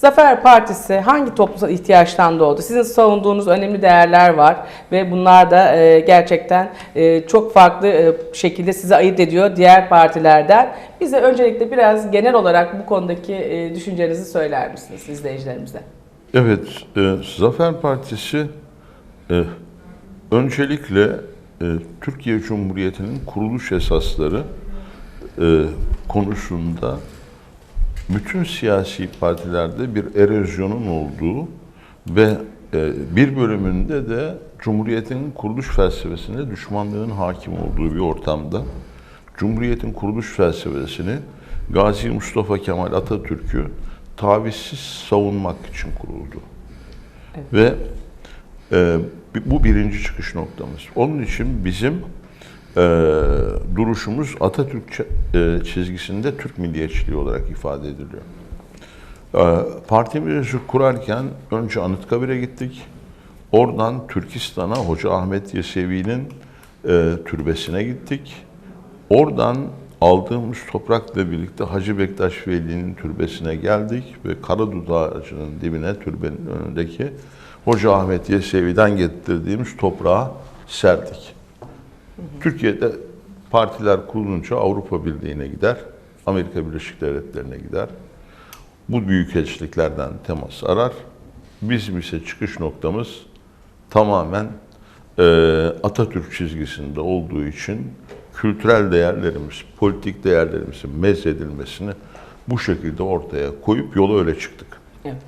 Zafer Partisi hangi toplumsal ihtiyaçtan doğdu? Sizin savunduğunuz önemli değerler var ve bunlar da e, gerçekten e, çok farklı e, şekilde sizi ayırt ediyor diğer partilerden. Bize öncelikle biraz genel olarak bu konudaki e, düşüncenizi söyler misiniz izleyicilerimize? Evet, e, Zafer Partisi e, öncelikle e, Türkiye Cumhuriyeti'nin kuruluş esasları e, konusunda bütün siyasi partilerde bir erozyonun olduğu ve e, bir bölümünde de Cumhuriyet'in kuruluş felsefesine düşmanlığın hakim olduğu bir ortamda Cumhuriyet'in kuruluş felsefesini Gazi Mustafa Kemal Atatürk'ü tavizsiz savunmak için kuruldu. Ve e, bu birinci çıkış noktamız. Onun için bizim e, duruşumuz Atatürk e, çizgisinde Türk milliyetçiliği olarak ifade ediliyor. E, partimizi kurarken önce Anıtkabir'e gittik. Oradan Türkistan'a Hoca Ahmet Yesevi'nin e, türbesine gittik. Oradan aldığımız toprakla birlikte Hacı Bektaş Veli'nin türbesine geldik ve Karadut ağacının dibine türbenin önündeki Hoca Ahmet Yesevi'den getirdiğimiz toprağa serdik. Türkiye'de partiler kurulunca Avrupa Birliği'ne gider, Amerika Birleşik Devletleri'ne gider. Bu büyükelçiliklerden temas arar. Bizim ise çıkış noktamız tamamen e, Atatürk çizgisinde olduğu için kültürel değerlerimiz, politik değerlerimizin mezedilmesini bu şekilde ortaya koyup yola öyle çıktık. Evet.